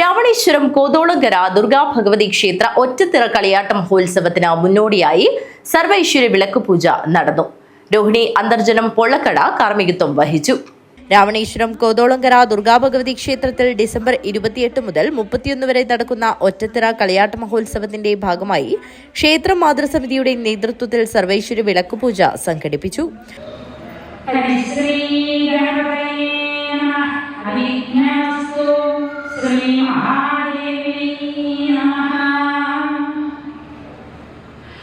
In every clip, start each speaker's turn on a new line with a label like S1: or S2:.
S1: രാവണേശ്വരം കോതോളങ്കര ദുർഗാ ഭഗവതി ക്ഷേത്ര ഒറ്റത്തിറ കളിയാട്ട മഹോത്സവത്തിന് മുന്നോടിയായി സർവൈശ്വര്യ വിളക്ക് പൂജ നടന്നു. രോഹിണി അന്തർജനം പൊള്ളക്കട കാർമ്മികത്വം വഹിച്ചു. രാവണേശ്വരം കോതോളങ്കര ദുർഗാ ഭഗവതി ക്ഷേത്രത്തിൽ ഡിസംബർ ഇരുപത്തിയെട്ട് മുതൽ മുപ്പത്തിയൊന്ന് വരെ നടക്കുന്ന ഒറ്റത്തിറ കളിയാട്ട മഹോത്സവത്തിന്റെ ഭാഗമായി ക്ഷേത്ര മാതൃസമിതിയുടെ നേതൃത്വത്തിൽ സർവൈശ്വര്യ വിളക്ക് പൂജ സംഘടിപ്പിച്ചു.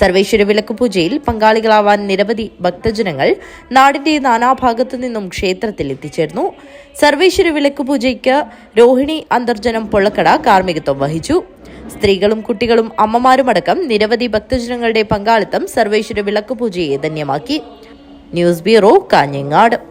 S1: സർവേശ്വര വിളക്ക് പൂജയിൽ പങ്കാളികളാവാൻ നിരവധി ഭക്തജനങ്ങൾ നാടിന്റെ നാനാഭാഗത്തു നിന്നും ക്ഷേത്രത്തിൽ എത്തിച്ചേർന്നു. സർവേശ്വര വിളക്ക് പൂജയ്ക്ക് രോഹിണി അന്തർജനം പൊള്ളക്കട കാർമ്മികത്വം വഹിച്ചു. സ്ത്രീകളും കുട്ടികളും അമ്മമാരുമടക്കം നിരവധി ഭക്തജനങ്ങളുടെ പങ്കാളിത്തം സർവേശ്വര വിളക്ക് പൂജയെ ധന്യമാക്കി. News bureau Kanhangad.